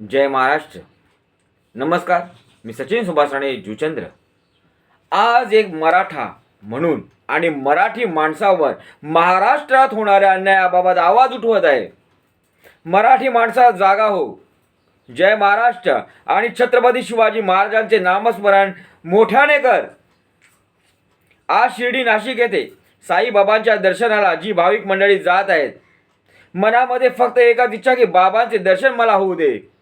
जय महाराष्ट्र। नमस्कार मी सचिन सुभाष राणे जुचंद्र. आज एक मराठा म्हणून आणि मराठी माणसावर महाराष्ट्रात होणाऱ्या अन्यायाबाबत आवाज उठवत आहे. मराठी माणसा जागा हो. जय महाराष्ट्र आणि छत्रपती शिवाजी महाराजांचे नामस्मरण मोठ्याने कर. आज शिर्डी नाशिक येथे साईबाबांच्या दर्शनाला जी भाविक मंडळी जात आहेत. मनामध्ये फक्त एकच इच्छा की बाबांचे दर्शन मला होऊ दे.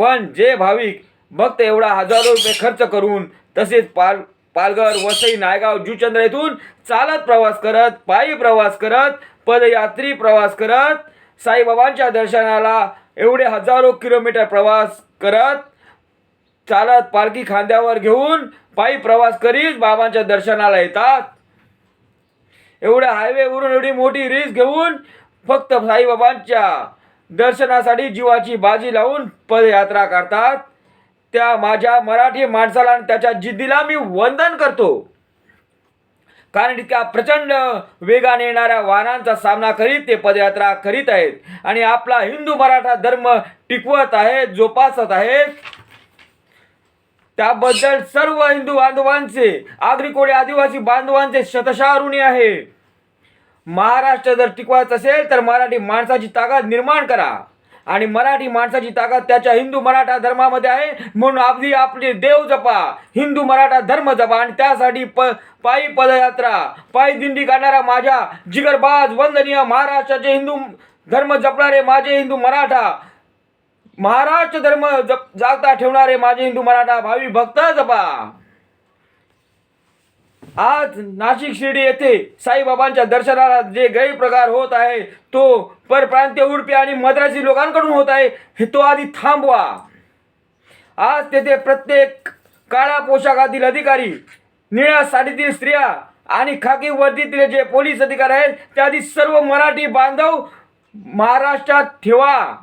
पण जे भाविक भक्त एवढा हजारो रुपये खर्च करून तसेच पाल पालघर वसई नायगाव जुचंद्र येथून चालत प्रवास करत पायी प्रवास करत पदयात्री प्रवास करत साईबाबांच्या दर्शनाला एवढे हजारो किलोमीटर प्रवास करत चालत पालखी खांद्यावर घेऊन पायी प्रवास करीत बाबांच्या दर्शनाला येतात. एवढ्या हायवेवरून एवढी मोठी रिस्क घेऊन फक्त साईबाबांच्या दर्शनासाठी जीवाची बाजी लावून पदयात्रा करतात. त्या माझ्या मराठी माणसाला आणि त्याच्या जिद्दीला मी वंदन करतो. कारण इतक्या प्रचंड वेगाने येणाऱ्या वाहनांचा सामना करीत ते पदयात्रा करीत आहेत. आणि आपला हिंदू मराठा धर्म टिकवत आहेत जोपासत आहेत त्याबद्दल सर्व हिंदू बांधवांचे आगरी कोळी आदिवासी बांधवांचे शतशः ऋणी आहे. महाराष्ट्र जर टिकवायचं असेल तर मराठी माणसाची ताकद निर्माण करा. आणि मराठी माणसाची ताकद त्याच्या हिंदू मराठा धर्मामध्ये आहे म्हणून अगदी आपले देव जपा. हिंदू मराठा धर्म जपा आणि त्यासाठी प पायी पदयात्रा पायी दिंडी काढणारा माझ्या जिगरबाज वंदनीय महाराष्ट्राचे हिंदू धर्म जपणारे माझे हिंदू मराठा महाराष्ट्र धर्म जप जागता ठेवणारे माझे हिंदू मराठा भावी भक्त जपा. आज नाशिक शिर्डी येथे साईबाबांच्या दर्शनाला जे गैरप्रकार होत आहे तो परप्रांतीय उडपी आणि मद्रासी लोकांकडून होत आहे हे तो आधी थांबवा. आज तेथे प्रत्येक काळ्या पोशाखातील अधिकारी निळ्या साडीतील स्त्रिया आणि खाकी वर्दीतील जे पोलीस अधिकारी आहेत त्या आधी सर्व मराठी बांधव महाराष्ट्रात ठेवा.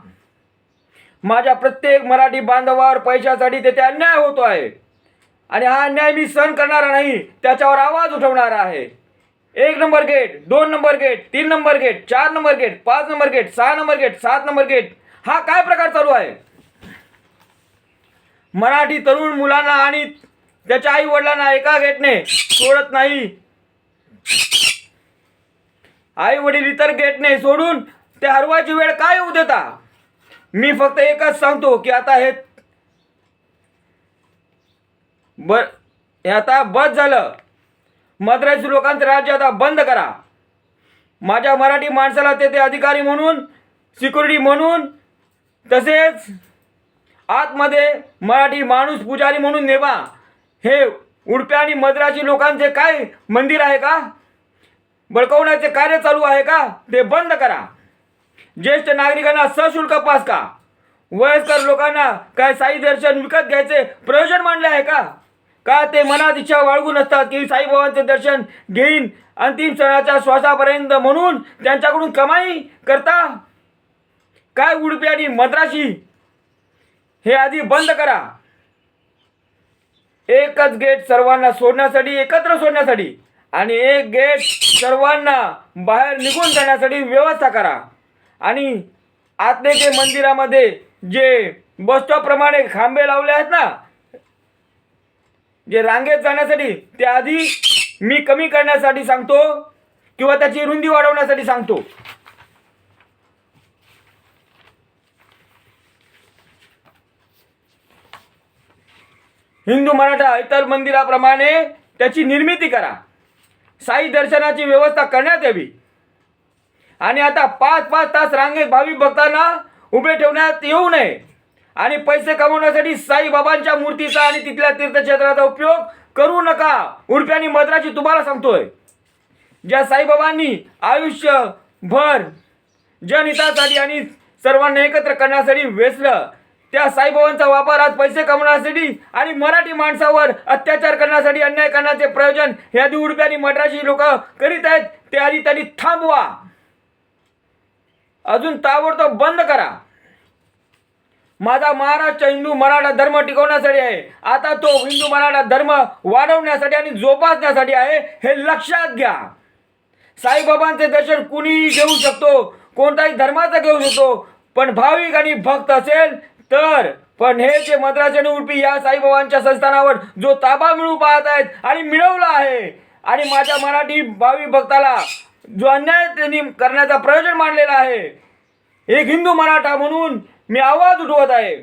माझ्या प्रत्येक मराठी बांधवावर पैशासाठी तेथे अन्याय होतो आहे आणि हा अन्याय मी सहन करणारा नाही त्याच्यावर आवाज उठवणारा आहे. एक नंबर गेट दोन नंबर गेट तीन नंबर गेट चार नंबर गेट पाच नंबर गेट सहा नंबर गेट सात नंबर गेट हा काय प्रकार चालू आहे? मराठी तरुण मुलांना आणि त्याच्या आई वडिलांना एका गेटने सोडत नाही. आई वडील इतर गेटने सोडून ते हरवायची वेळ काय येऊ देता? मी फक्त एकच सांगतो की आता हे ब हे आता बस झालं. मद्रास लोकांचं राज्य आता बंद करा. माझ्या मराठी माणसाला तेथे अधिकारी म्हणून सिक्युरिटी म्हणून तसेच आतमध्ये मराठी माणूस पुजारी म्हणून नेवा. हे उडप्या आणि मद्रासी लोकांचे काय मंदिर आहे का? बळकवण्याचे कार्य चालू आहे का? ते बंद करा. ज्येष्ठ नागरिकांना सशुल्क पास का? वयस्कर लोकांना काय साई दर्शन विकत घ्यायचे प्रयोजन मांडले आहे का? का ते मनात इच्छा बाळगून असतात की साईबाबांचे दर्शन घेईन अंतिम क्षणाच्या श्वासापर्यंत म्हणून त्यांच्याकडून कमाई करता? काय उडपी आणि मद्राशी? हे आधी बंद करा. एकच गेट सर्वांना सोडण्यासाठी एकत्र सोडण्यासाठी आणि एक गेट सर्वांना बाहेर निघून जाण्यासाठी व्यवस्था करा. आणि आतले जे मंदिरामध्ये जे बस स्टॉपप्रमाणे खांबे लावले आहेत ना जे रांगेत जाण्यासाठी ते आधी मी कमी करण्यासाठी सांगतो किंवा त्याची रुंदी वाढवण्यासाठी सांगतो. हिंदू मराठा इतर मंदिराप्रमाणे त्याची निर्मिती करा. साई दर्शनाची व्यवस्था करण्यात यावी. आणि आता पाच पाच तास रांगेत भाविक भक्तांना उभे ठेवण्यात येऊ नये. आणि पैसे कमवण्यासाठी साईबाबांच्या मूर्तीचा आणि तिथल्या तीर्थक्षेत्राचा उपयोग करू नका. उडप्यानी मद्राची तुम्हाला सांगतोय. ज्या साईबाबांनी आयुष्यभर जनहितासाठी आणि सर्वांना एकत्र करण्यासाठी वेचलं त्या साईबाबांचा वापर आज पैसे कमवण्यासाठी आणि मराठी माणसावर अत्याचार करण्यासाठी अन्याय करण्याचे प्रयोजन हे आधी उडपी आणि मद्राशी लोक करीत आहेत ते आधी त्यांनी थांबवा. अजून ताबडतोब बंद करा. माझा महाराष्ट्र हिंदू मराठा धर्म टिकवण्यासाठी आहे. आता तो हिंदू मराठा धर्म वाढवण्यासाठी आणि जोपासण्यासाठी आहे हे लक्षात घ्या. साईबाबांचे दर्शन कुणीही घेऊ शकतो कोणताही धर्माचा घेऊ शकतो पण भाविक आणि भक्त असेल तर पण हे जे मद्रास आणि उडपी या साईबाबांच्या संस्थानावर जो ताबा मिळू पाहत आहेत आणि मिळवला आहे आणि माझ्या मराठी भाविक भक्ताला जो अन्याय त्यांनी करण्याचा प्रयोजन मांडलेला आहे एक हिंदू मराठा म्हणून मी आवाज उठवत आहे.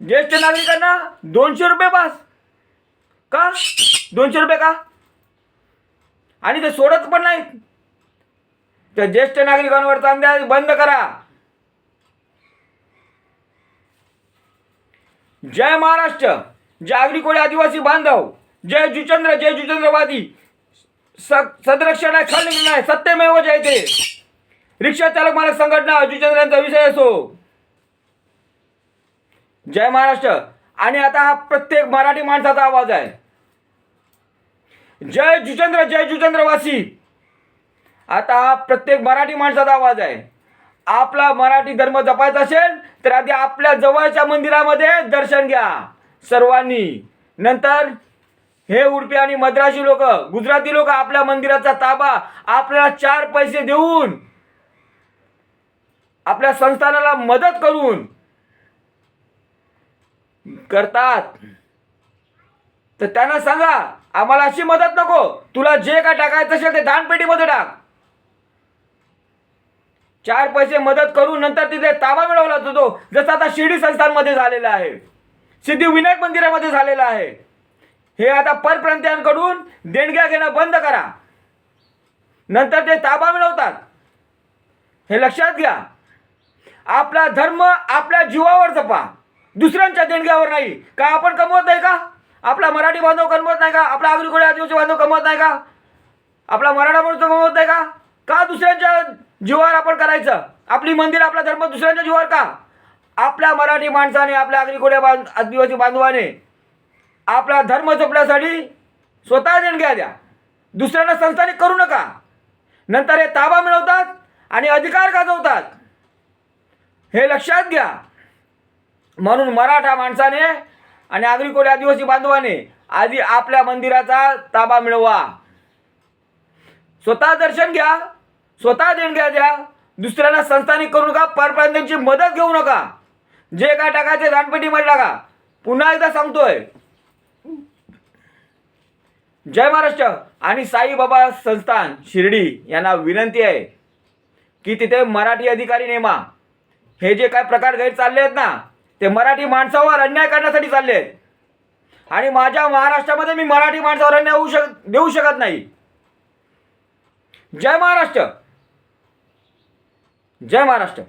ज्येष्ठ नागरिकांना दोनशे रुपये पास. का? दोनशे रुपये का? आणि ते सोडत पण नाहीत. त्या ज्येष्ठ नागरिकांवर चांद्या बंद करा. जय महाराष्ट्र. जय कोळी आदिवासी बांधव. जय जुचंद्र जय जुचंद्रवादी. स- सदरक्षण आहे खंड नाही सत्यमेव जयते. रिक्षा चालक मालक संघटना जुचंद्रांचा विषय असो. जय महाराष्ट्र. आणि आता हा प्रत्येक मराठी माणसाचा आवाज आहे. जय जुचंद्र जय जुचंद्रवासी. आता हा प्रत्येक मराठी माणसाचा आवाज आहे. आपला मराठी धर्म जपायचा असेल तर आधी आपल्या जवळच्या मंदिरामध्ये दर्शन घ्या. सर्वांनी. नंतर हे उडपी आणि मद्रासी लोक गुजराती लोक आपल्या मंदिराचा ताबा आपल्याला चार पैसे देऊन आपल्या संस्थानाला मदत करून करतात. तर त्यांना सांगा आम्हाला अशी मदत नको. तुला जे काय टाकायचं असेल ते दानपेटीमध्ये टाक. चार पैसे मदत करून नंतर तिथे ताबा मिळवला जातो. जसं आता शिर्डी संस्थानमध्ये झालेला आहे. सिद्धिविनायक मंदिरामध्ये झालेला आहे. हे आता परप्रांतीयांकडून देणग्या घेणं बंद करा. नंतर ते ताबा मिळवतात. हे लक्षात घ्या. आपला धर्म आपल्या जीवावर जपा. दुसऱ्यांच्या देणग्यावर नाही. का आपण कमवत नाही का? आपला मराठी बांधव कमवत नाही का? आपला आगरीकोळी आदिवासी बांधव कमवत नाही का? आपला मराठा माणूस कमवत नाही का? का दुसऱ्यांच्या जीवावर आपण करायचं? आपली मंदिर आपला धर्म दुसऱ्यांच्या जीवावर का? आपल्या मराठी माणसाने आपल्या आगरीकोळ्या बांध आदिवासी बांधवाने आपला धर्म जपण्यासाठी स्वतः देणग्या द्या. दुसऱ्यांना संस्थानिक करू नका. नंतर हे ताबा मिळवतात आणि अधिकार गाजवतात. हे लक्षात घ्या. म्हणून मराठा माणसाने आणि आगरीकोळी आदिवासी बांधवाने आधी आपल्या मंदिराचा ताबा मिळवा. स्वतः दर्शन घ्या स्वतः देणग्या द्या दुसऱ्यांना संस्थानिक करू नका परप्रांतांची मदत घेऊ नका. जे काय टाकायचे दानपेटीमध्ये टाका. पुन्हा एकदा सांगतोय. जय महाराष्ट्र आणि साईबाबा संस्थान शिर्डी यांना विनंती आहे की तिथे मराठी अधिकारी नेमा. हे जे काय प्रकार गैर चालले आहेत ना ते मराठी माणसावर अन्याय करण्यासाठी चालले आहेत. आणि माझ्या महाराष्ट्रामध्ये मी मराठी माणसावर अन्याय होऊ शक देऊ शकत नाही. जय महाराष्ट्र! जय महाराष्ट्र!